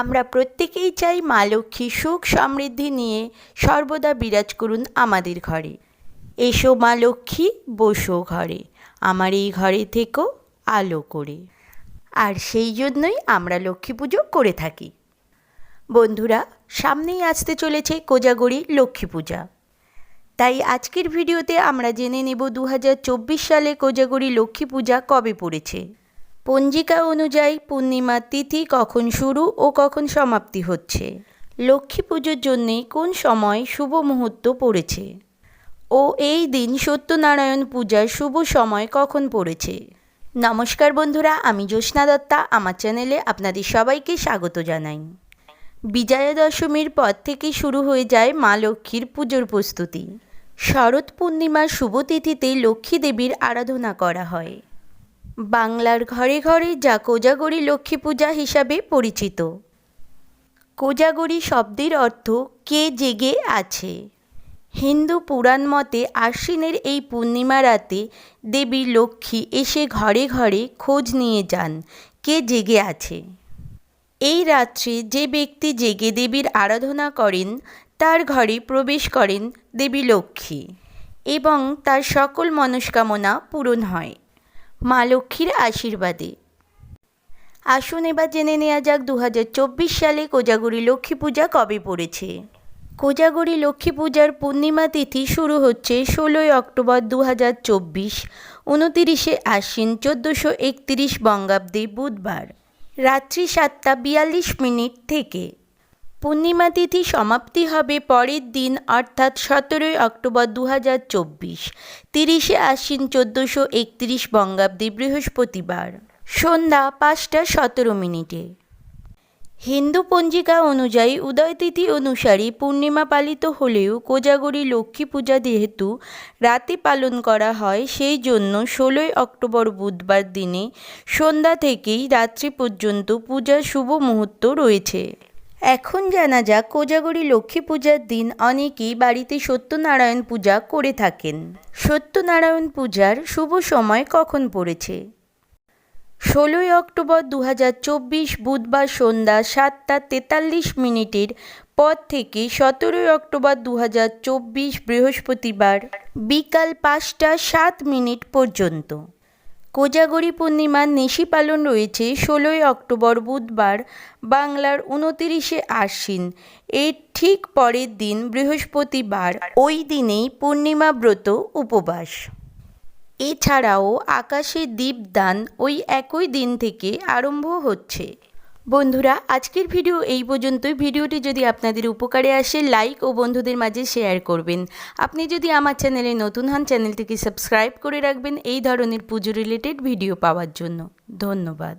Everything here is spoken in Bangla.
আমরা প্রত্যেকেই চাই মা লক্ষ্মী সুখ সমৃদ্ধি নিয়ে সর্বদা বিরাজ করুন আমাদের ঘরে। এসো মা লক্ষ্মী, বসো ঘরে। আমার এই ঘরে থেকেও আলো করে। আর সেই জন্যই আমরা লক্ষ্মী পুজো করে থাকি। বন্ধুরা, সামনেই আসতে চলেছে কোজাগরি লক্ষ্মী পূজা। তাই আজকের ভিডিওতে আমরা জেনে নেব দু হাজার চব্বিশ সালে কোজাগরি লক্ষ্মী পূজা কবে পড়েছে। পঞ্জিকা অনুযায়ী পূর্ণিমার তিথি কখন শুরু ও কখন সমাপ্তি হচ্ছে? লক্ষ্মী পুজোর জন্যে কোন সময় শুভ মুহূর্ত পড়েছে? ও এই দিন সত্যনারায়ণ পূজার শুভ সময় কখন পড়েছে? নমস্কার বন্ধুরা, আমি জ্যোৎস্না দত্তা। আমার চ্যানেলে আপনাদের সবাইকে স্বাগত জানাই। বিজয়া দশমীর পর থেকে শুরু হয়ে যায় মা লক্ষ্মীর পুজোর প্রস্তুতি। শরৎ পূর্ণিমার শুভ তিথিতে লক্ষ্মী দেবীর আরাধনা করা হয়। বাংলার ঘরে ঘরে যা কোজাগরি লক্ষ্মী পূজা হিসাবে পরিচিত। কোজাগরি শব্দের অর্থ কে জেগে আছে। হিন্দু পুরাণ মতে আশ্বিনের এই পূর্ণিমা রাতে দেবী লক্ষ্মী এসে ঘরে ঘরে খোঁজ নিয়ে যান, কে জেগে আছে। এই রাত্রে যে ব্যক্তি জেগে দেবীর আরাধনা করেন, তার ঘরে প্রবেশ করেন দেবী লক্ষ্মী এবং তার সকল মনস্কামনা পূরণ হয়। মা লক্ষ্মীর আশীর্বাদে। আসুন এবার জেনে নেওয়া যাক দু হাজার চব্বিশ সালে কোজাগরি লক্ষ্মী পূজা কবে পড়েছে। কোজাগরি লক্ষ্মী পূজার পূর্ণিমা তিথি শুরু হচ্ছে ষোলোই অক্টোবর দু হাজার চব্বিশ, উনতিরিশে আশ্বিন, চোদ্দোশো একতিরিশ বঙ্গাব্দে বুধবার। রাত্রি সাতটা বিয়াল্লিশ মিনিট থেকে পূর্ণিমা তিথি সমাপ্তি হবে পরের দিন, অর্থাৎ সতেরোই অক্টোবর দু হাজার চব্বিশ। তিরিশে আশ্বিন চোদ্দোশো একতিরিশ বঙ্গাব্দে বৃহস্পতিবার। সন্ধ্যা পাঁচটা সতেরো মিনিটে। হিন্দু পঞ্জিকা অনুযায়ী উদয় তিথি অনুসারে পূর্ণিমা পালিত হলেও কোজাগরি লক্ষ্মী পূজা যেহেতু রাতে পালন করা হয়, সেই জন্য ষোলোই অক্টোবর বুধবার দিনে সন্ধ্যা থেকেই রাত্রি পর্যন্ত পূজার শুভ মুহূর্ত রয়েছে। এখন জানা যাক কোজাগরি লক্ষ্মী পূজার দিন অনেকেই বাড়িতে সত্যনারায়ণ পূজা করে থাকেন। সত্যনারায়ণ পূজার শুভ সময় কখন পড়েছে? ষোলোই অক্টোবর দু হাজার চব্বিশ বুধবার সন্ধ্যা সাতটা তেতাল্লিশ মিনিটের পর থেকে সতেরোই অক্টোবর দু হাজার চব্বিশ বৃহস্পতিবার বিকাল পাঁচটা সাত মিনিট পর্যন্ত। কোজাগরি পূর্ণিমার নিশি পালন রয়েছে ষোলোই অক্টোবর বুধবার বাংলার উনতিরিশে আশ্বিন। এর ঠিক পরের দিন বৃহস্পতিবার। ওই দিনেই পূর্ণিমা ব্রত উপবাস। এছাড়াও আকাশে দীপদান ওই একই দিন থেকে আরম্ভ হচ্ছে। বন্ধুরা, আজকের ভিডিও এই পর্যন্তই। ভিডিওটি যদি আপনাদের উপকারে আসে, লাইক ও বন্ধুদের মাঝে শেয়ার করবেন। আপনি যদি আমার চ্যানেলে নতুন হন, চ্যানেলটিকে সাবস্ক্রাইব করে রাখবেন এই ধরনের পুজো রিলেটেড ভিডিও পাওয়ার জন্য। ধন্যবাদ।